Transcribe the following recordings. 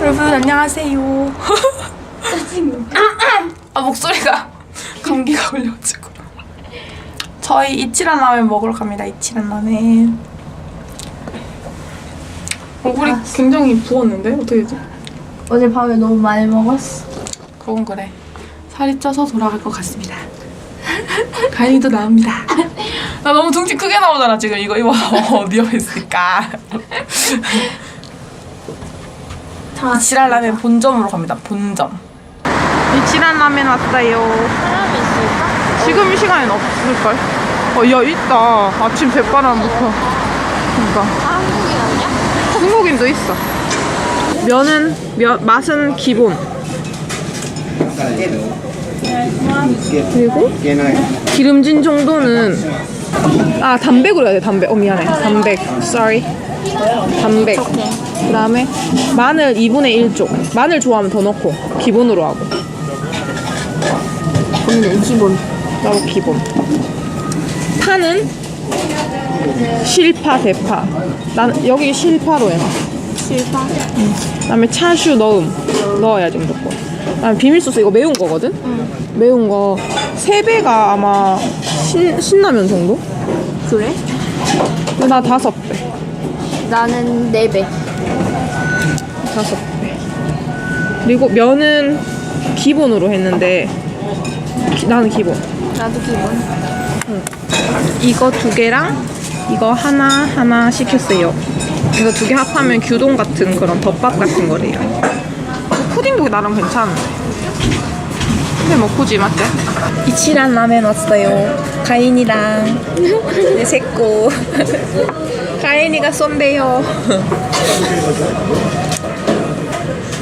여러분 안녕하세요. 아 목소리가 감기가 걸려가지고 저희 이치란 라면 먹으러 갑니다. 이치란 라면. 얼굴이 굉장히 부었는데 어떻게 되지? 어젯밤에 너무 많이 먹었어. 그건 그래. 살이 쪄서 돌아갈 것 같습니다. 가인이도 나옵니다. 나 너무 둥치 크게 나오잖아 지금 이거 입어서 위험했으니까. 이치란 라면 본점으로 갑니다. 본점. 이치란 라면 왔어요. 사람이 있을까? 지금 이 시간엔 없을걸? 어, 야, 있다. 아침 대바람부터. 그니까. 한국인도 있어. 면은, 면, 맛은 기본. 그리고 기름진 정도는 아 담백으로 해야 돼 담백 어 미안해 담백 sorry 담백 그 다음에 마늘 2분의 1쪽 마늘 좋아하면 더 넣고 기본으로 하고 근데 기본. 나도 기본. 파는 실파, 대파. 난 여기 실파로 해놔. 실파. 그다음에 차슈 넣음 넣어야지 무조건. 그다음에 비밀 소스 이거 매운 거거든. 매운 거 세 배가 아마 신, 신라면 정도? 그래? 나 다섯 배. 나는 네 배. 다섯 배. 그리고 면은 기본으로 했는데 기- 나는 기본. 나도 기본. 이거 두 개랑 이거 하나 하나 시켰어요. 이거 두개 합하면 규동 같은 그런 덮밥 같은 거래요. 푸딩도 나름 괜찮은데. 근데 뭐 굳이 맞대? 이치란 라면 왔어요. 가인이랑 내 새꼬. 가인이가 쏜대요.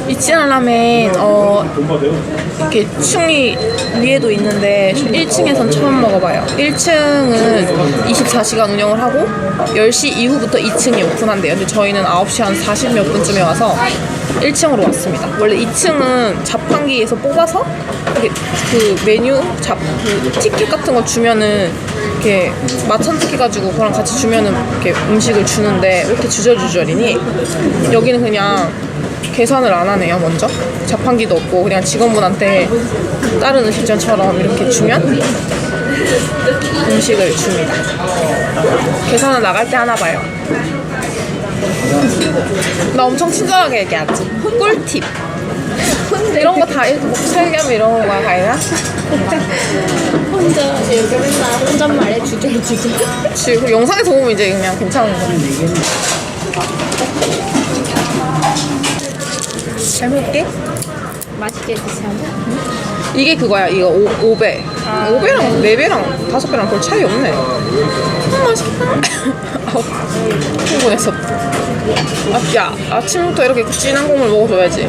이치란 라멘 어 이렇게 층이 위에도 있는데 1층에선 처음 먹어봐요. 1층은 24시간 운영을 하고 10시 이후부터 2층이 오픈한대요. 근데 저희는 9시 한 40 몇 분쯤에 와서 1층으로 왔습니다. 원래 2층은 자판기에서 뽑아서 이렇게 그 메뉴 잡, 그 티켓 같은 거 주면은 이렇게 마찬가지가지고 그랑 같이 주면은 이렇게 음식을 주는데 왜 이렇게 주저주저리니? 여기는 그냥 계산을 안 하네요 먼저. 자판기도 없고 그냥 직원분한테 다른 음식점처럼 이렇게 주면 음식을 줍니다. 계산은 나갈 때 하나 봐요. 나 엄청 친절하게 얘기하지. 꿀팁 이런 거다 살게 하면 이런 거야 가이나? 혼자 이렇게 맨날 혼잣말에. 그치 그 영상에서 보면 이제 그냥 괜찮은 거 잘 먹을게 맛있게 드세요. 이게 그거야. 이거 오, 5배. 5배랑 4배랑 5배랑 별 차이 없네. 음, 맛있다. 아우, 흥분했어. 아, 야, 아침부터 이렇게 진한 국물 먹어줘야지.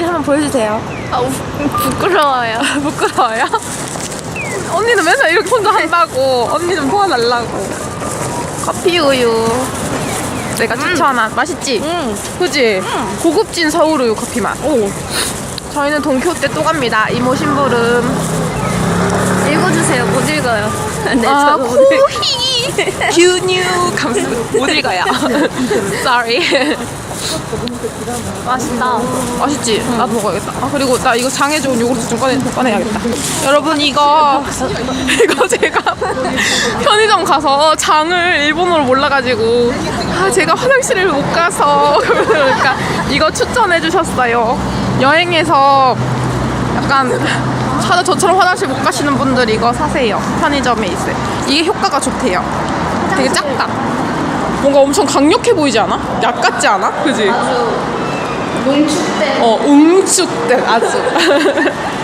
먹는지 한번 보여주세요. 아 부끄러워요. 부끄러워요? 언니는 맨날 이렇게 혼자 한다고. 언니 좀 도와달라고. 커피 우유. 내가 추천한 맛있지? 응. 그지? 고급진 서울 우유 커피 맛. 오. 저희는 동키호테 또 갑니다. 이모 심부름. 읽어주세요. 못 읽어요. 네, 아, 저도 못 읽어요. 코히 규뉴 감사합니다. 못 읽어요. Sorry. 맛있다. 맛있지? 나도 먹어야겠다. 아 그리고 나 이거 장에 좋은 요구르트 좀 꺼내, 꺼내야겠다. 여러분 이거 이거 제가 편의점 가서 장을 일본어를 몰라가지고 아 제가 화장실을 못 가서 그러니까 이거 추천해 주셨어요. 여행에서 약간 차 저처럼 화장실 못 가시는 분들 이거 사세요. 편의점에 있어요. 이게 효과가 좋대요. 되게 작다. 뭔가 엄청 강력해 보이지 않아? 약 같지 않아? 그지? 농축된 어, 웅 축된 아주.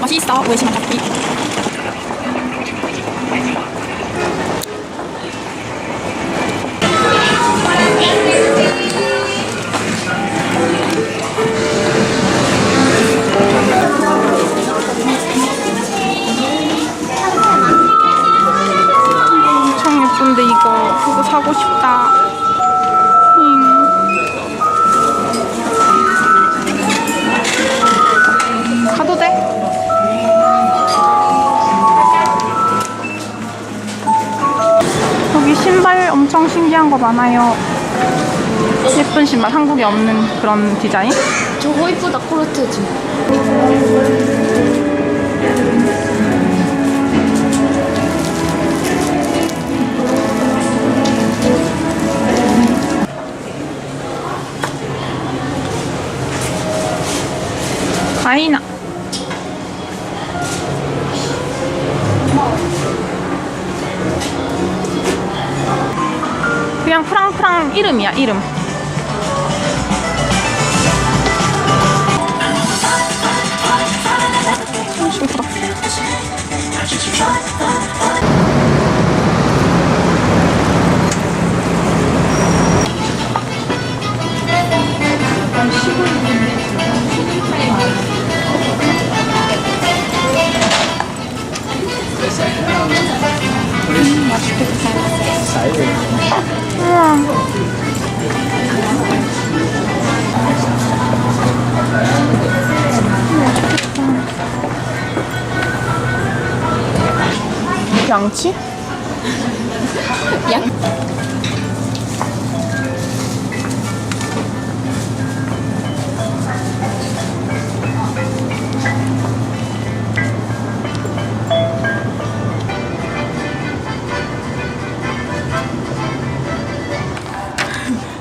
맛있어. 먹기. 엄청 신발 엄청 신기한 거 많아요. 예쁜 신발 한국에 없는 그런 디자인? 저거 이쁘다 코르테즈. 가이나. 그냥 프랑프랑 이름이야 이름. 음, 심플하. 양치? 양.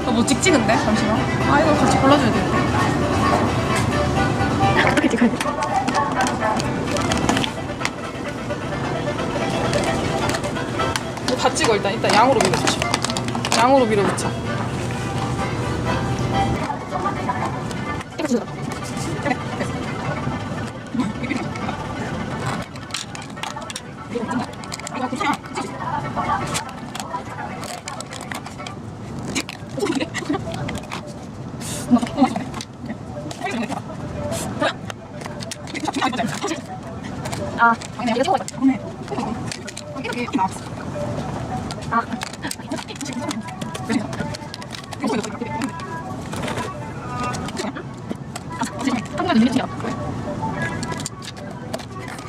너뭐 찍찍은데? 잠시만. 아 이거 같이 골라줘야 되 다 찍어 일단 일단 양으로 밀어붙여. 양으로 밀어붙여. 아, 이거 소 아,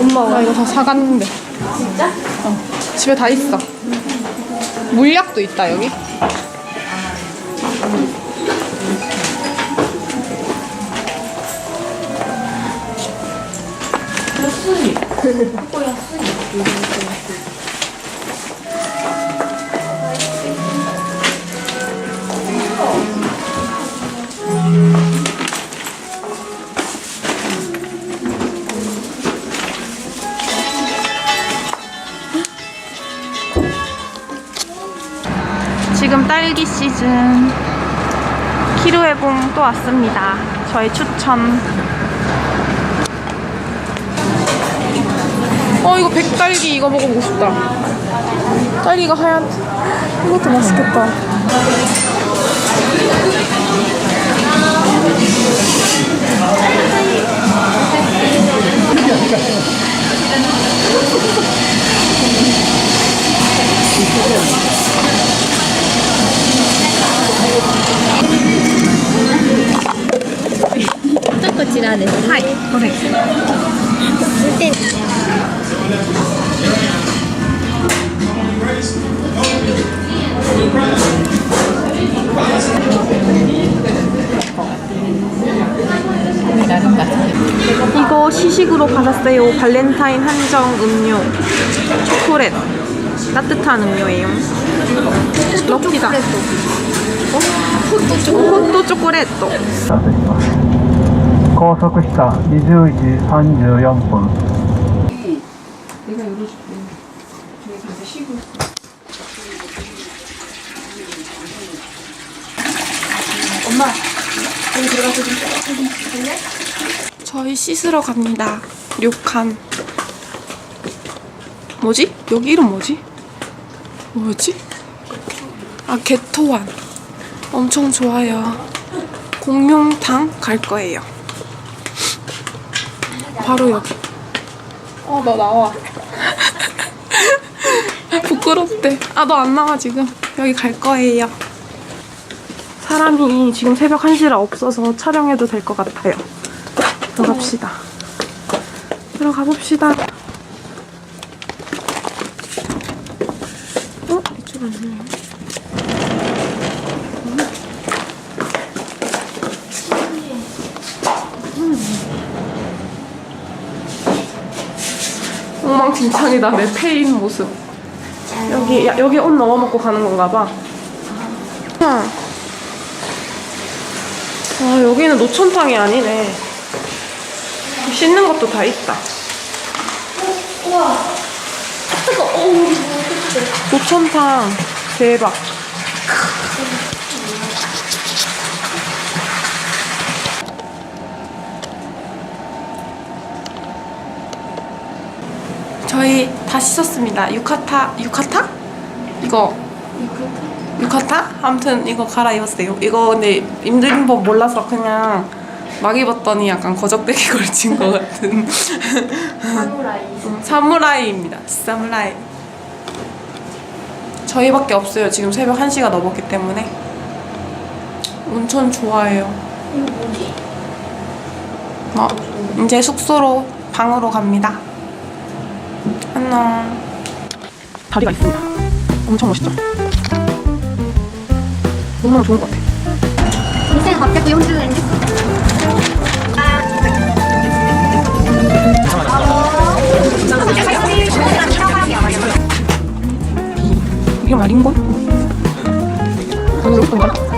엄마 나 이거 다 사갔는데. 진짜? 어, 집에 다 있어. 물약도 있다 여기. 지금 딸기 시즌 키루해봉 또 왔습니다. 저의 추천. 어 이거 백딸기 이거 먹어보고 싶다. 딸기가 하얀. 이것도 맛있겠다. 이거 시식으로 받았어요. 발렌타인 한정 음료. 초콜릿. 따뜻한 음료예요. 럭키다. 어? 호또 초콜릿. 高速した20時34分 저희 씻으러 갑니다. 료칸. 뭐지? 여기 이름 뭐지? 뭐였지? 아, 개토완. 엄청 좋아요. 공룡탕 갈 거예요. 바로 여기. 어, 너 나와. 부끄럽대. 아, 너 안 나와, 지금. 여기 갈 거예요. 사람이 지금 새벽 1시라 없어서 촬영해도 될 것 같아요. 들어갑시다. 들어가 봅시다. 어? 이쪽 아니에요? 음. 엉망진창이다 내 페인 모습. 여기 야, 여기 옷 넣어 먹고 가는 건가 봐. 아, 아 여기는 노천탕이 아니네. 씻는 것도 다 있다. 노천탕 대박. 저희 다 씻었습니다. 유카타 유카타? 이거 유카타? 아무튼 이거 갈아입었어요. 이거 근데 힘든 법 몰라서 그냥 막 입었더니 약간 거적대기 걸친 것 같은 사무라이. 사무라이입니다. 사무라이. 저희밖에 없어요. 지금 새벽 1시가 넘었기 때문에. 온천 좋아해요. 이거 뭐지? 어, 이제 숙소로 방으로 갑니다. 안녕. 다리가 있습니다. 엄청 멋있죠? 너무너무 좋은 것 같아. 인생 갑자기 혼자 되는 이게 말인가? 아니, 여기 건가?